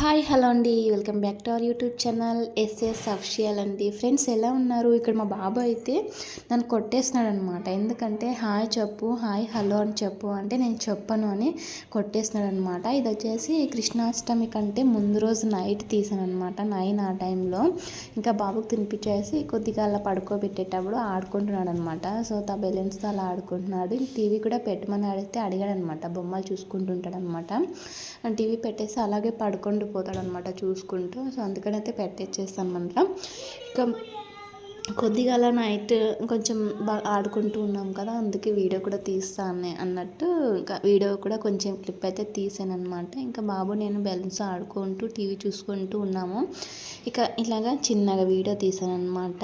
Hi hello అండి. Welcome back to our YouTube channel. SS official అండి. Friends ఎలా ఉన్నారు? ఇక్కడ మా బాబు అయితే నన్ను కొట్టేస్తున్నాడు అనమాట ఎందుకంటే హాయ్ చెప్పు హాయ్ హలో అని చెప్పు అంటే నేను చెప్పను అని కొట్టేస్తున్నాడు అనమాట ఇది వచ్చేసి కృష్ణాష్టమి కంటే ముందు రోజు నైట్ తీసాను అనమాట నైన్ ఆ టైంలో. ఇంకా బాబుకి తినిపించేసి కొద్దిగా అలా పడుకోబెట్టేటప్పుడు ఆడుకుంటున్నాడు అనమాట సో తా బెలూన్స్తో అలా ఆడుకుంటున్నాడు. టీవీ కూడా పెట్టమని అడిగితే అడిగాడు అనమాట బొమ్మలు చూసుకుంటుంటాడు అనమాట టీవీ పెట్టేసి అలాగే పడుకుంటూ పోతాడనమాట చూసుకుంటూ. సో అందుకని అయితే పెట్టేసేస్తాను అనమాట ఇక కొద్దిగా అలా నైట్ కొంచెం బాగా ఆడుకుంటూ ఉన్నాం కదా అందుకే వీడియో కూడా తీస్తాను అన్నట్టు ఇంకా వీడియో కూడా కొంచెం క్లిప్ అయితే తీసాను అనమాట ఇంకా బాబు నేను బెలూన్స్ ఆడుకుంటూ టీవీ చూసుకుంటూ ఉన్నాము. ఇక ఇలాగా చిన్నగా వీడియో తీసాను అనమాట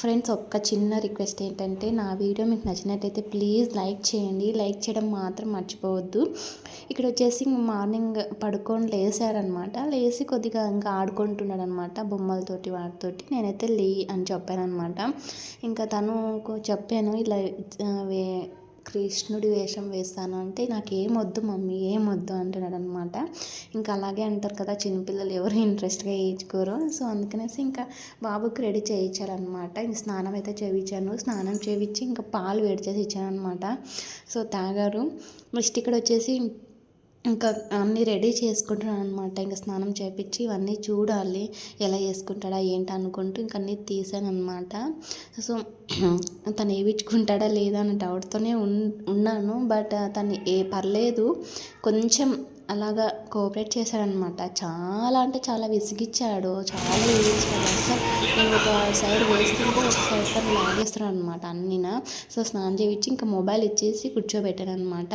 ఫ్రెండ్స్ ఒక్క చిన్న రిక్వెస్ట్ ఏంటంటే నా వీడియో మీకు నచ్చినట్టయితే ప్లీజ్ లైక్ చేయండి. లైక్ చేయడం మాత్రం మర్చిపోవద్దు. ఇక్కడ వచ్చేసి మార్నింగ్ పడుకొని లేసాడనమాట లేచి కొద్దిగా ఇంకా ఆడుకుంటున్నాడు అనమాట బొమ్మలతోటి వాటితోటి. నేనైతే లే అని చెప్పాను అనమాట ఇంకా తను చెప్పాను ఇలా వే కృష్ణుడి వేషం వేస్తాను అంటే నాకు ఏం వద్దు మమ్మీ ఏం వద్దు అంటున్నాడు అనమాట ఇంకా అలాగే అంటారు కదా చిన్నపిల్లలు ఎవరు ఇంట్రెస్ట్గా వేయించుకోరు. సో అందుకనేసి ఇంకా బాబుకి రెడీ చేయించారనమాట ఇంక స్నానం అయితే చేయించాను. స్నానం చేయించి ఇంకా పాలు వేడి చేసి ఇచ్చాను అనమాట సో తాగారు. నెక్స్ట్ ఇక్కడ వచ్చేసి ఇంకా అన్నీ రెడీ చేసుకుంటున్నాను అనమాట ఇంకా స్నానం చేపించి ఇవన్నీ చూడాలి. ఎలా చేసుకుంటాడా ఏంటి అనుకుంటూ ఇంక అన్నీ తీసాను అనమాట సో తను ఏవిచ్చుకుంటాడా లేదా అనే డౌట్తోనే ఉన్నాను. బట్ తను ఏ పర్లేదు. కొంచెం అలాగా కోఆపరేట్ చేశాడనమాట చాలా అంటే చాలా విసిగిచ్చాడు చాలా ఏడ్చాడు. అసలు నేను ఒక సైడ్ వేస్తుంటే ఒక సైడ్ తను లాగేస్తున్నాను అనమాట అన్నీనా. సో స్నానం చేయించి ఇంకా మొబైల్ ఇచ్చేసి కూర్చోబెట్టాను అనమాట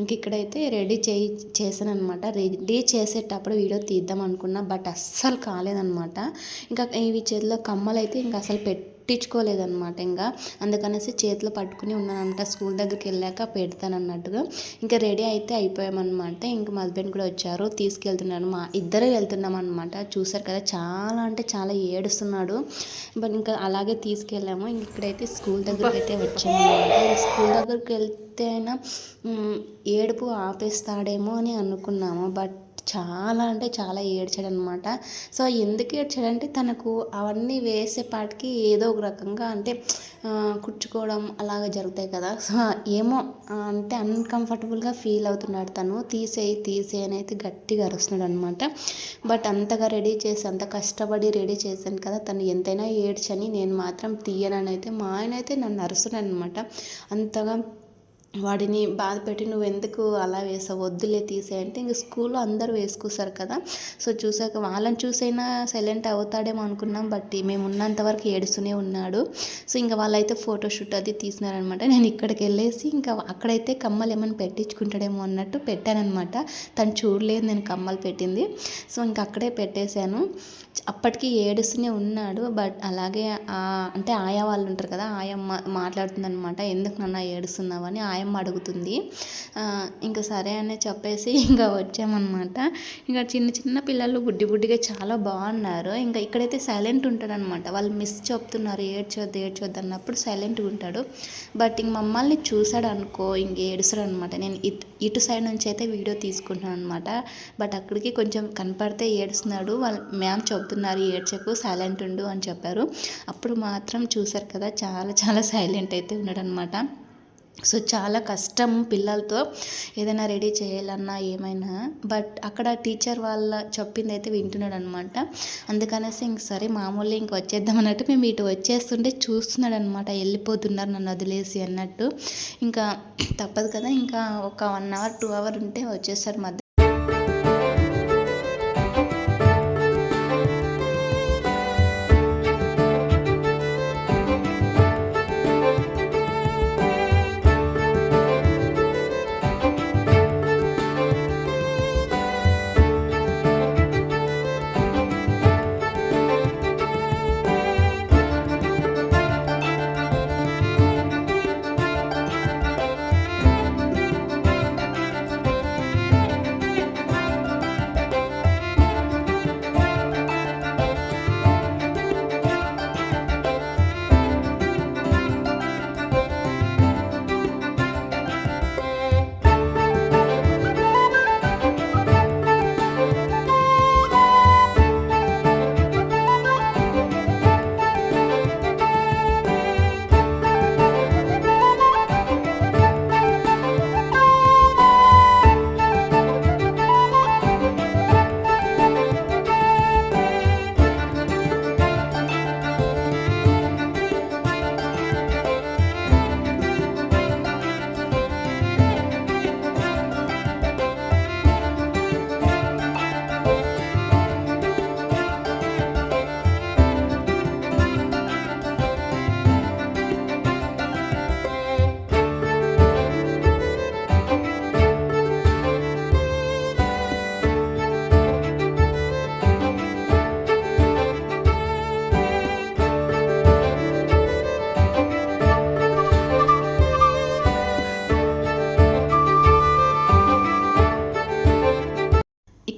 ఇంక ఇక్కడైతే రెడీ చేయి చేశాను అనమాట రెడీ చేసేటప్పుడు వీడియో తీద్దాం అనుకున్నా బట్ అస్సలు కాలేదనమాట ఇంకా ఇవి చేతిలో కమ్మలు అయితే ఇంకా అసలు పెట్టి కుట్టించుకోలేదనమాట ఇంకా. అందుకనేసి చేతిలో పట్టుకుని ఉన్నానంట. స్కూల్ దగ్గరికి వెళ్ళాక పెడతానన్నట్టుగా. ఇంకా రెడీ అయితే అయిపోయామన్నమాట. ఇంకా మా హస్బెండ్ కూడా వచ్చారు. తీసుకెళ్తున్నాను మా ఇద్దరే వెళ్తున్నాం అనమాట చూసారు కదా చాలా అంటే చాలా ఏడుస్తున్నాడు. బట్ ఇంకా అలాగే తీసుకెళ్ళాము. ఇంక ఇక్కడైతే స్కూల్ దగ్గరికి అయితే వచ్చాము స్కూల్ దగ్గరికి వెళ్తే అయినా ఏడుపు ఆపేస్తాడేమో అని అనుకున్నాము. బట్ చాలా అంటే చాలా ఏడ్చాడనమాట. సో ఎందుకు ఏడ్చాడంటే తనకు అవన్నీ వేసేపాటికి ఏదో ఒక రకంగా అంటే కుచ్చుకోవడం అలాగ జరుగుతాయి కదా. సో ఏమో అంటే అన్కంఫర్టబుల్గా ఫీల్ అవుతున్నాడు తను. తీసేయి తీసేయి అనేది గట్టిగా అరుస్తున్నాడు అనమాట బట్ అంతగా రెడీ చేసి అంత కష్టపడి రెడీ చేశాను కదా తను ఎంతైనా ఏడ్చని నేను మాత్రం తీయనని అయితే మా ఆయన అయితే నన్ను అరుస్తున్నాడు అనమాట అంతగా వాడిని బాధ పెట్టి నువ్వు ఎందుకు అలా వేసావు? వద్దులే తీసే అంటే ఇంక స్కూల్లో అందరూ వేసుకొస్తారు కదా. సో చూసాక వాళ్ళని చూసైనా సైలెంట్ అవుతాడేమో అనుకున్నాం. బట్ మేము ఉన్నంత వరకు ఏడుస్తూనే ఉన్నాడు. సో ఇంకా వాళ్ళైతే ఫోటోషూట్ అది తీసినారనమాట. నేను ఇక్కడికి వెళ్ళేసి ఇంకా అక్కడైతే కమ్మలు ఏమైనా పెట్టించుకుంటాడేమో అన్నట్టు పెట్టానమాట తను చూడలేదు నేను కమ్మలు పెట్టింది. సో ఇంకా అక్కడే పెట్టేశాను. అప్పటికి ఏడుస్తూనే ఉన్నాడు. బట్ అలాగే అంటే ఆయా వాళ్ళు ఉంటారు కదా ఆయమ్మ మాట్లాడుతుందనమాట. ఎందుకు నన్ను ఏడుస్తున్నావు? అని ఆయమ్మ అడుగుతుంది. ఇంకా సరే అని చెప్పేసి ఇంకా వచ్చామన్నమాట. ఇంకా చిన్న చిన్న పిల్లలు బుడ్డి బుడ్డిగా చాలా బాగున్నారు. ఇంకా ఇక్కడైతే సైలెంట్ ఉంటాడనమాట వాళ్ళు మిస్ చెప్తున్నారు ఏడ్చొద్దు ఏడ్చొద్దు అన్నప్పుడు సైలెంట్గా ఉంటాడు. బట్ ఇంక మమ్మల్ని చూసాడు అనుకో ఇంక ఏడుస్తాడు అనమాట నేను ఇటు సైడ్ నుంచి అయితే వీడియో తీసుకుంటున్నాను అనమాట బట్ అక్కడికి కొంచెం కనపడితే ఏడుస్తున్నాడు. వాళ్ళు మ్యామ్ చెప్తున్నారు ఏడ్చకు సైలెంట్ ఉండు అని చెప్పారు. అప్పుడు మాత్రం చూసారు కదా చాలా చాలా సైలెంట్ అయితే ఉన్నాడనమాట సో చాలా కష్టం పిల్లలతో ఏదైనా రెడీ చేయాలన్నా ఏమైనా. బట్ అక్కడ టీచర్ వాళ్ళ చెప్పింది అయితే వింటున్నాడు అనమాట అందుకనేసి ఇంక సరే మామూలు ఇంక వచ్చేద్దాం అన్నట్టు మేము ఇటు వచ్చేస్తుంటే చూస్తున్నాడు అనమాట వెళ్ళిపోతున్నారు నన్ను వదిలేసి అన్నట్టు. ఇంకా తప్పదు కదా ఇంకా ఒక వన్ అవర్ టూ అవర్ ఉంటే వచ్చేస్తారు మధ్య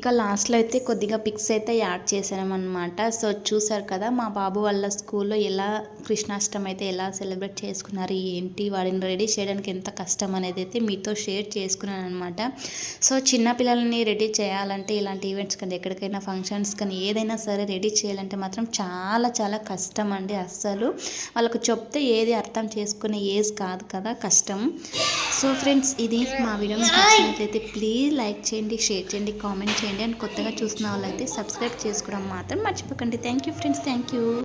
ఇంకా లాస్ట్లో అయితే కొద్దిగా పిక్స్ అయితే యాడ్ చేసామన్నమాట సో చూసారు కదా మా బాబు వాళ్ళ స్కూల్లో ఎలా కృష్ణాష్టమి అయితే ఎలా సెలబ్రేట్ చేసుకున్నారు ఏంటి వాడిని రెడీ చేయడానికి ఎంత కష్టం అనేది అయితే మీతో షేర్ చేసుకున్నాను అనమాట సో చిన్న పిల్లల్ని రెడీ చేయాలంటే ఇలాంటి ఈవెంట్స్ కానీ ఎక్కడికైనా ఫంక్షన్స్ కానీ ఏదైనా సరే రెడీ చేయాలంటే మాత్రం చాలా చాలా కష్టం అండి అస్సలు. వాళ్ళకు చెప్తే ఏది అర్థం చేసుకునే ఏజ్ కాదు కదా కష్టం. సో ఫ్రెండ్స్ ఇది మా వీడియో మీకు నచ్చినట్లయితే ప్లీజ్ లైక్ చేయండి షేర్ చేయండి కామెంట్ చేయండి. అండ్ కొత్తగా చూసిన వాళ్ళైతే సబ్స్క్రైబ్ చేసుకోవడం మాత్రం మర్చిపోకండి. Thank you friends thank you